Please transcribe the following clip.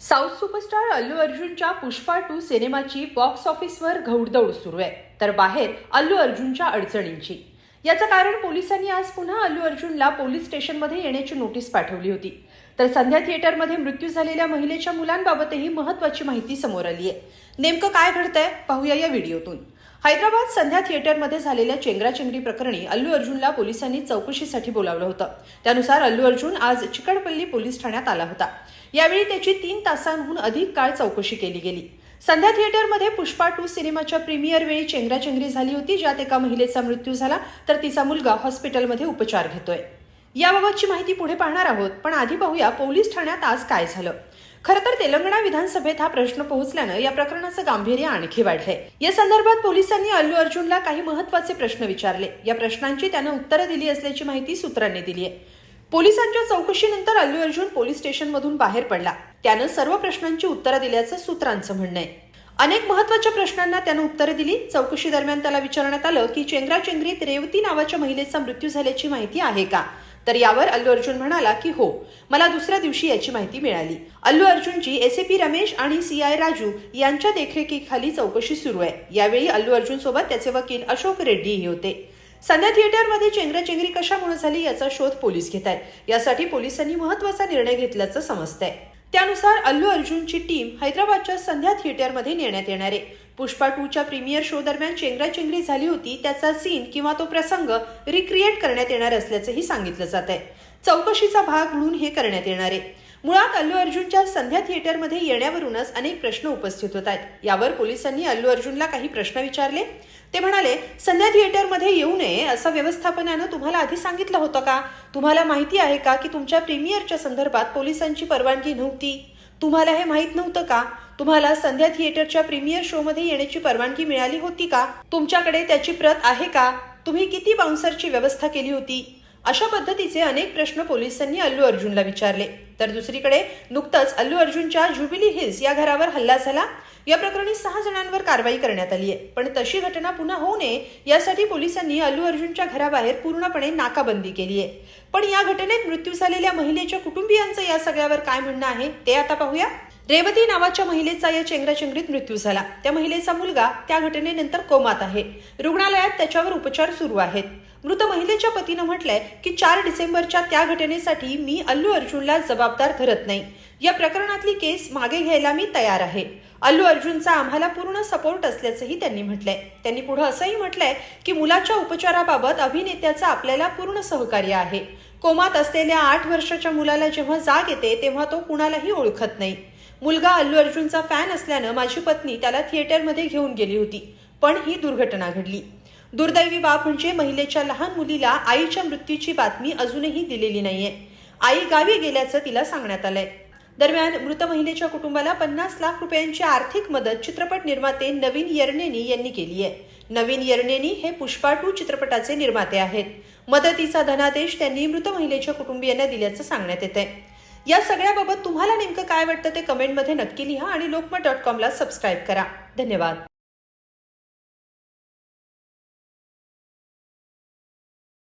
South superstar Allu अर्जुनच्या Pushpa two सिनेमाची box ऑफिसवर घौडदौड सुरू आहे. तर बाहेर अल्लू अर्जुनच्या अडचणींची. याचं कारण पोलिसांनी आज पुन्हा अल्लू अर्जुनला पोलीस स्टेशनमध्ये येण्याची नोटीस पाठवली होती. तर संध्या थिएटरमध्ये मृत्यू झालेल्या महिलेच्या मुलांबाबतही महत्वाची माहिती समोर आली आहे. नेमकं काय घडतंय? पाहूया या व्हिडिओतून. हैदराबाद संध्या थिएटरमध्ये झालेल्या चेंगराचेंगरी प्रकरणी अल्लू अर्जुनला पोलिसांनी चौकशीसाठी बोलावलं होतं. त्यानुसार अल्लू अर्जुन आज चिकडपल्ली पोलीस ठाण्यात आला होता. यावेळी त्याची तीन तासांहून अधिक काळ चौकशी केली गेली. संध्या थिएटरमध्ये पुष्पा टू सिनेमाच्या प्रीमियर वेळी चेंगराचेंगरी झाली होती ज्यात एका महिलेचा मृत्यू झाला तर तिचा मुलगा हॉस्पिटलमध्ये उपचार घेतोय. याबाबतची माहिती पुढे पाहणार आहोत पण आधी पाहूया पोलीस ठाण्यात आज काय झालं. खरं तर तेलंगणा विधानसभेत हा प्रश्न पोहोचल्यानं या प्रकरणाचं गांभीर्य आणखी वाढलंय. या संदर्भात पोलिसांनी अल्लू अर्जुनला काही महत्त्वाचे प्रश्न विचारले. या प्रश्नांची त्यानं उत्तरं दिली असल्याची माहिती सूत्रांनी दिली आहे. पोलिसांच्या चौकशीनंतर अल्लू अर्जुन पोलीस स्टेशनमधून बाहेर पडला. त्यानं सर्व प्रश्नांची उत्तरं दिल्याचं सूत्रांचं म्हणणं आहे. अनेक महत्त्वाच्या प्रश्नांना त्यानं उत्तरं दिली. चौकशी दरम्यान त्याला विचारण्यात आलं की चेंगराचेंगरीत रेवती नावाच्या महिलेचा मृत्यू झाल्याची माहिती आहे का? तर यावर अल्लू अर्जुन म्हणाला की हो मला दुसऱ्या दिवशी याची माहिती मिळाली. अल्लू अर्जुनची एसएपी रमेश आणि सी आय राजू यांच्या देखरेखीखाली चौकशी सुरू आहे. यावेळी अल्लू अर्जुन सोबत त्याचे वकील अशोक रेड्डीही होते. संध्या थिएटरमध्ये चेंगराचेंगरी कशामुळे झाली याचा शोध पोलीस घेत आहेत. यासाठी पोलिसांनी महत्त्वाचा निर्णय घेतल्याचं समजतंय. त्यानुसार अल्लू अर्जुनची टीम हैदराबादच्या संध्या थिएटरमध्ये नेण्यात येणार आहे. पुष्पा टूच्या प्रीमियर शो दरम्यान चेंगराचेंगरी झाली होती त्याचा सीन किंवा तो प्रसंग रिक्रिएट करण्यात येणार असल्याचंही सांगितलं जात आहे चौकशीचा भाग म्हणून हे करण्यात येणार आहे. मुळात अल्लू अर्जुनच्या संध्या थिएटरमध्ये येण्यावरूनच अनेक प्रश्न उपस्थित होत आहेत. यावर पोलिसांनी अल्लू अर्जुनला काही प्रश्न विचारले. ते म्हणाले संध्या थिएटरमध्ये येऊ नये असं व्यवस्थापनानं तुम्हाला आधी सांगितलं होतं का? तुम्हाला माहिती आहे का की तुमच्या प्रीमियरच्या संदर्भात पोलिसांची परवानगी नव्हती? तुम्हाला हे माहीत नव्हतं का? तुम्हाला संध्या थिएटरच्या प्रीमियर शोमध्ये येण्याची परवानगी मिळाली होती का? तुमच्याकडे त्याची प्रत आहे का? तुम्ही किती बाउन्सरची व्यवस्था केली होती? अशा पद्धतीचे अनेक प्रश्न पोलिसांनी अल्लू अर्जुनला विचारले. तर दुसरीकडे नुकतंच अल्लू अर्जुनच्या ज्युबिली हिल्स या घरावर हल्ला झाला. या प्रकरणी सहा जणांवर कारवाई करण्यात आली आहे पण तशी घटना पुन्हा होऊ नये यासाठी पोलिसांनी अल्लू अर्जुनच्या घराबाहेर पूर्णपणे नाकाबंदी केली आहे पण या घटनेत मृत्यू झालेल्या महिलेच्या कुटुंबियांचं या सगळ्यावर काय म्हणणं आहे ते आता पाहूया. रेवती नावाच्या महिलेचा या चेंगराचेंगरीत मृत्यू झाला. त्या महिलेचा मुलगा त्या घटनेनंतर कोमात आहे. रुग्णालयात त्याच्यावर उपचार सुरू आहेत. मृत महिलेच्या पतीनं म्हटलंय की चार डिसेंबरच्या त्या घटनेसाठी मी अल्लू अर्जुनला जबाबदार धरत नाही. या प्रकरणातली केस मागे घ्यायला मी तयार आहे. अल्लू अर्जुनचा आम्हाला पूर्ण सपोर्ट असल्याचंही त्यांनी म्हटलंय. त्यांनी पुढे असंही म्हटलंय की मुलाच्या उपचाराबाबत अभिनेत्याचं आपल्याला पूर्ण सहकार्य आहे. कोमात असलेल्या आठ वर्षाच्या मुलाला जेव्हा जाग येते तेव्हा तो कुणालाही ओळखत नाही. मुलगा अल्लू अर्जुनचा फॅन असल्यानं माझी पत्नी त्याला थिएटरमध्ये घेऊन गेली होती पण ही दुर्घटना घडली. दुर्दैवी बाब म्हणजे महिलेच्या लहान मुलीला आईच्या मृत्यूची बातमी अजूनही दिलेली नाहीये. आई गावी गेल्याचं तिला सांगण्यात आलंय. दरम्यान मृत महिलेच्या कुटुंबाला पन्नास लाख रुपयांची आर्थिक मदत चित्रपट निर्माते नवीन यर्नेनी यांनी केली आहे. नवीन यर्नेनी हे पुष्पा टू चित्रपटाचे निर्माते आहेत. मदतीचा धनादेश त्यांनी मृत महिलेच्या कुटुंबियांना दिल्याचं सांगण्यात येत आहे या सगळ्याबाबत तुम्हाला नेमकं काय वाटतं ते कमेंटमध्ये नक्की लिहा आणि लोकमत डॉट कॉमला सबस्क्राईब करा. धन्यवाद.